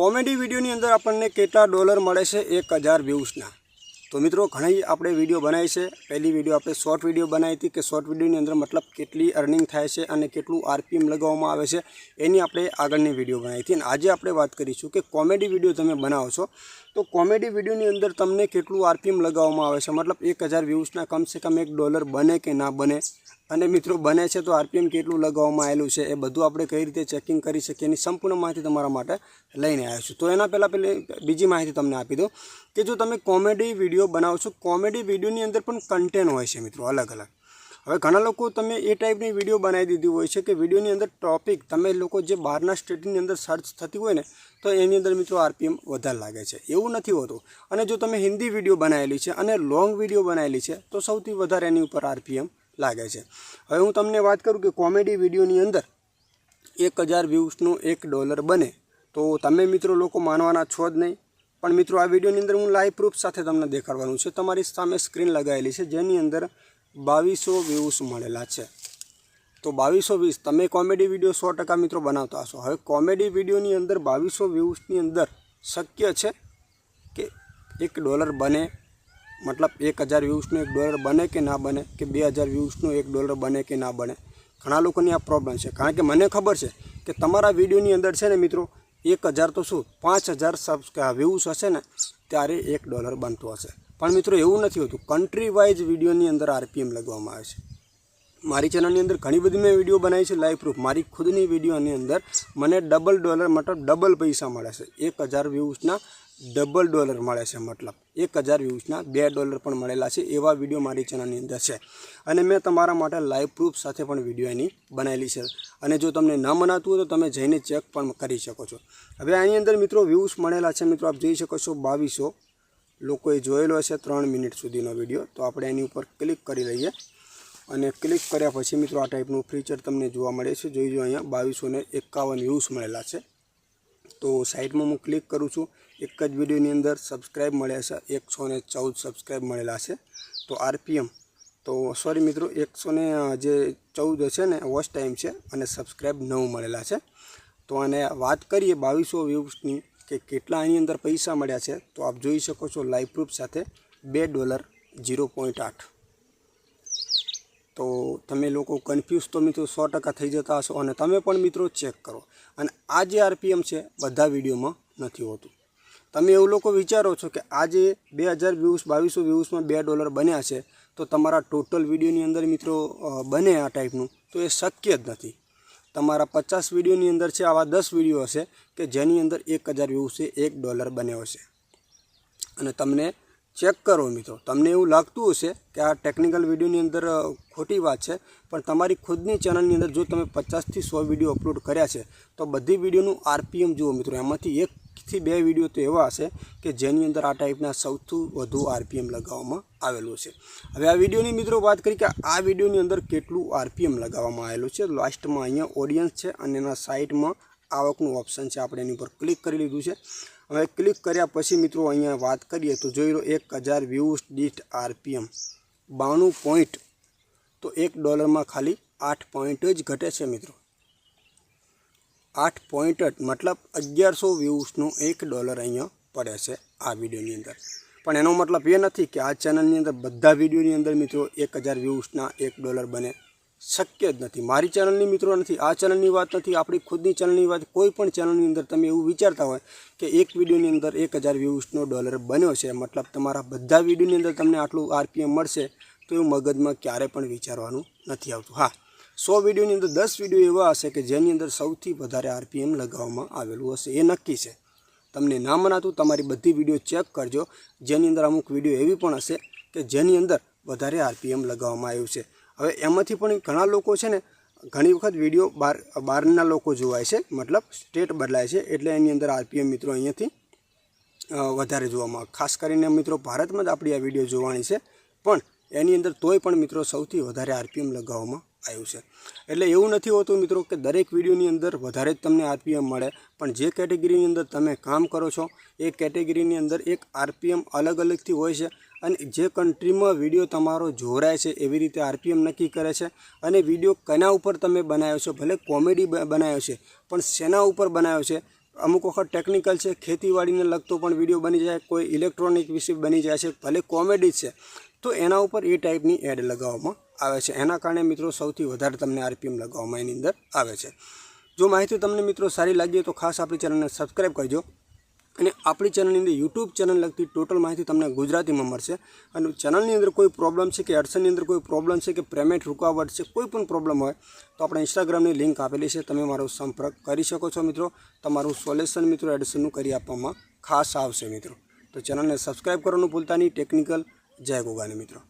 Comedy વિડીયોની અંદર આપણને કેટલા ડોલર મળે છે એક હજાર વ્યૂઝના. તો મિત્રો, ઘણી આપણે વીડિયો બનાવી છે. પહેલી વીડિયો આપણે શોર્ટ વીડિયો બનાવી હતી કે શોર્ટ વિડીયોની અંદર મતલબ કેટલી અર્નિંગ થાય છે અને કેટલું આરપીએમ લગાવવામાં આવે છે, એની આપણે આગળની વીડિયો બનાવી હતી. અને આજે આપણે વાત કરીશું કે કોમેડી વીડિયો તમે બનાવો છો. તો કોમેડી વિડીયોની અંદર તમને કેટલું આરપીએમ લગાવવામાં આવે છે? મતલબ એક હજાર વ્યૂઝના કમસે કમ એક ડોલર બને કે ના બને? અને મિત્રો, બને છે તો આરપીએમ કેટલું લગાવવામાં આવેલું છે? એ બધું આપણે કઈ રીતે ચેકિંગ કરી શકીએ? એની સંપૂર્ણ માહિતી તમારા માટે લઈને આવ્યો છું. તો એના પહેલાં પહેલી બીજી માહિતી તમને આપી દઉં કે જો તમે કોમેડી વીડિયો બનાવો છો, કોમેડી વિડીયોની અંદર પણ કન્ટેન્ટ હોય છે મિત્રો અલગ અલગ હવે ઘણા લોકો તમે એ ટાઈપની વીડિયો બનાવી દીધી હોય છે કે વિડીયોની અંદર ટોપિક તમે લોકો જે બહારના સ્ટેટની અંદર સર્ચ થતી હોય ને, તો એની અંદર મિત્રો આરપીએમ વધારે લાગે છે. એવું નથી હોતું. અને જો તમે હિન્દી વીડિયો બનાવેલી છે અને લોંગ વીડિયો બનાવેલી છે, તો સૌથી વધારે એની ઉપર આરપીએમ લાગે છે. હવે હું તમને વાત કરું કે કોમેડી વિડીયોની અંદર એક હજાર વ્યૂઝનું એક ડોલર બને, તો તમે મિત્રો લોકો માનવાના છો જ નહીં. પણ મિત્રો આ વિડીયોની અંદર હું લાઈવ પ્રૂફ સાથે તમને દેખાડવાનું છે. તમારી સામે સ્ક્રીન લગાવેલી છે, જેની અંદર બાવીસો વ્યૂઝ મળેલા છે. તો બાવીસો વીસ તમે કોમેડી વીડિયો સો ટકા મિત્રો બનાવતા હશો. હવે કોમેડી વિડીયોની અંદર, બાવીસો વ્યૂઝની અંદર શક્ય છે કે એક ડોલર બને? મતલબ એક હજાર વ્યૂઝનો એક ડોલર બને કે ના બને? કે બે હજાર વ્યૂઝનો એક ડોલર બને કે ના બને? ઘણા લોકોની આ પ્રોબ્લેમ છે. કારણ કે મને ખબર છે કે તમારા વિડીયોની અંદર છે ને મિત્રો, એક હજાર તો શું? પાંચ હજાર સબ વ્યૂઝ હશે ને, ત્યારે એક ડોલર બનતો હશે. પણ મિત્રો એવું નથી હોતું. કન્ટ્રી વાઇઝ વિડીયોની અંદર આરપીએમ લગાવવામાં આવે છે. મારી ચેનલની અંદર ઘણી બધી મેં વીડિયો બનાવી છે લાઈવ પ્રૂફ મારી ખુદની વિડીયોની અંદર મને ડબલ ડોલર મતલબ ડબલ પૈસા મળે છે. એક હજાર વ્યૂઝના ડબલ ડોલર મળે છે મતલબ. એક હજાર વ્યૂઝના બે ડોલર પણ મળેલા છે એવા વીડિયો મારી ચેનલની અંદર છે. અને મેં તમારા માટે લાઈવ પ્રૂફ સાથે પણ વીડિયો એની બનાવેલી છે. અને જો તમને ન મનાતું હોય તો તમે જઈને ચેક પણ કરી શકો છો. હવે આની અંદર મિત્રો વ્યૂઝ મળેલા છે. મિત્રો આપ જોઈ શકો છો બાવીસો લોકોએ જોયેલો હશે ત્રણ મિનિટ સુધીનો વીડિયો. તો આપણે એની ઉપર ક્લિક કરી લઈએ. અને ક્લિક કર્યા પછી મિત્રો આ ટાઈપનું ફીચર તમને જોવા મળે છે. જોઈ જો અહીંયા બાવીસો એકાવન વ્યૂઝ મળેલા છે. તો સાઈડમાં હું ક્લિક કરું છું. એક જ વિડીયોની અંદર સબસ્ક્રાઈબ મળ્યા છે. એકસો ને ચૌદ સબસ્ક્રાઈબ મળેલા છે. તો આરપીએમ. તો સોરી મિત્રો એકસો ને જે ચૌદ છે ને વોચ ટાઈમ છે અને સબસ્ક્રાઈબ નવ મળેલા છે. તો આને વાત કરીએ બાવીસો વ્યૂઝની કે કેટલા આની અંદર પૈસા મળ્યા છે, તો આપ જોઈ શકો છો લાઈવ પ્રૂફ સાથે બે ડોલર જીરો પોઈન્ટ આઠ. તો તમે લોકો કન્ફ્યુઝ તો મિત્રો સો ટકા થઈ જતા હશો અને તમે પણ મિત્રો ચેક કરો. અને આ જે આરપીએમ છે, બધા વિડીયોમાં નથી હોતું. તમે એવું લોકો વિચારો છો કે આજે બે હજાર વ્યૂઝ બાવીસો વ્યૂઝમાં બે ડોલર બન્યા છે, તો તમારા ટોટલ વિડીયોની અંદર મિત્રો બને આ ટાઈપનું તો એ શક્ય જ નથી. તમારા પચાસ વિડીયોની અંદર છે, આવા દસ વીડિયો હશે કે જેની અંદર એક હજાર વ્યૂઝ છે, એક ડોલર બન્યો હશે. અને તમને ચેક કરો મિત્રો, તમને એવું લાગતું હશે કે આ ટેકનિકલ વિડીયોની અંદર ખોટી વાત છે, પણ તમારી ખુદની ચેનલની અંદર જો તમે પચાસથી સો વીડિયો અપલોડ કર્યા છે, તો બધી વિડીયોનું આરપીએમ જુઓ મિત્રો, એમાંથી એકથી બે વીડિયો તો એવા હશે કે જેની અંદર આ ટાઈપના સૌથી વધુ આરપીએમ લગાવવામાં આવેલું છે. હવે આ વિડીયોની મિત્રો વાત કરી કે આ વિડીયોની અંદર કેટલું આરપીએમ લગાવવામાં આવેલું છે. લાસ્ટમાં અહીંયા ઓડિયન્સ છે અને એના સાઇટમાં આવકનું ઓપ્શન છે. આપણે એની ઉપર ક્લિક કરી લીધું છે. હવે ક્લિક કર્યા પછી મિત્રો અહીંયા વાત કરીએ તો જોઈ લો એક હજાર વ્યૂઝ દીઠ આરપીએમ. બાણું પોઈન્ટ તો એક ડોલરમાં ખાલી આઠ પોઈન્ટ જ ઘટે છે મિત્રો. આઠ પોઈન્ટ મતલબ અગિયારસો વ્યૂઝનું એક ડોલર અહીંયા પડે છે આ વિડીયોની અંદર. પણ એનો મતલબ એ નથી કે આ ચેનલની અંદર બધા વિડીયોની અંદર મિત્રો એક હજાર વ્યૂઝના એક ડોલર બને. શક્ય જ નથી. મારી ચેનલની મિત્રો નથી, આ ચેનલની વાત નથી, આપણી ખુદની ચેનલની વાત. કોઈ પણ ચેનલની અંદર તમે એવું વિચારતા હોય કે એક વિડીયોની અંદર એક હજાર વ્યૂઝનો ડોલર બન્યો છે, મતલબ તમારા બધા વિડીયોની અંદર તમને આટલું આરપીએમ મળશે, તો એવું મગજમાં ક્યારે પણ વિચારવાનું નથી આવતું. હા. સો વિડીયોની અંદર દસ વીડિયો એવા હશે કે જેની અંદર સૌથી વધારે આરપીએમ લગાવવામાં આવેલું હશે. એ નક્કી છે. તમને ના મનાતું તમારી બધી વીડિયો ચેક કરજો. જેની અંદર અમુક વીડિયો એવી પણ હશે કે જેની અંદર વધારે આરપીએમ લગાવવામાં આવ્યું છે. હવે એમાંથી પણ ઘણા લોકો છે ને ઘણી વખત વીડિયો બહાર બહારના લોકો જોવાય છે. મતલબ સ્ટેટ બદલાય છે. એટલે એની અંદર આરપીએમ મિત્રો અહીંયાથી વધારે જોવામાં ખાસ કરીને મિત્રો ભારતમાં જ આપણી આ વીડિયો જોવાની છે. પણ એની અંદર તોય પણ મિત્રો સૌથી વધારે આરપીએમ લગાવવામાં આવ્યું છે. એટલે એવું નથી હોતું મિત્રો કે દરેક વિડીયોની અંદર વધારે જ તમને આરપીએમ મળે. પણ જે કેટેગરીની અંદર તમે કામ કરો છો, એ કેટેગરીની અંદર એક આરપીએમ અલગ અલગથી હોય છે અને જે કન્ટ્રીમાં વીડિયો તમારો જોરાય છે, એવી રીતે આરપીએમ નક્કી કરે છે. અને વીડિયો કના ઉપર તમે બનાવ્યો છો, ભલે કોમેડી બનાવ્યો છે, પણ શેના ઉપર બનાવ્યો છે? અમુક વખત ટેકનિકલ છે, ખેતીવાડીને લગતો પણ વીડિયો બની જાય, કોઈ ઇલેક્ટ્રોનિક વિશે બની જાય છે, ભલે કોમેડી છે. તો એના ઉપર એ ટાઈપની એડ લગાવવામાં આવે છે. એના કારણે મિત્રો સૌથી વધારે તમને આરપીએમ લગાવવામાં એની અંદર આવે છે. જો માહિતી તમને મિત્રો સારી લાગી હોય તો ખાસ આપણી ચેનલને સબસ્ક્રાઈબ કરજો અને આપણી ચેનલની અંદર યુટ્યુબ ચેનલ લગતી ટોટલ માહિતી તમને ગુજરાતીમાં મળશે. અને ચેનલની અંદર કોઈ પ્રોબ્લેમ છે કે એડસનની અંદર કોઈ પ્રોબ્લેમ છે કે પેમેન્ટ રૂકાવટ છે, કોઈ પણ પ્રોબ્લેમ હોય, તો આપણે ઇન્સ્ટાગ્રામની લિંક આપેલી છે. તમે મારો સંપર્ક કરી શકો છો મિત્રો. તમારું સોલ્યુશન મિત્રો એડસનનું કરી આપવામાં ખાસ આવશે મિત્રો. તો ચેનલને સબસ્ક્રાઈબ કરવાનું ભૂલતા નહીં. ટેકનિકલ જય ગોગાની મિત્રો.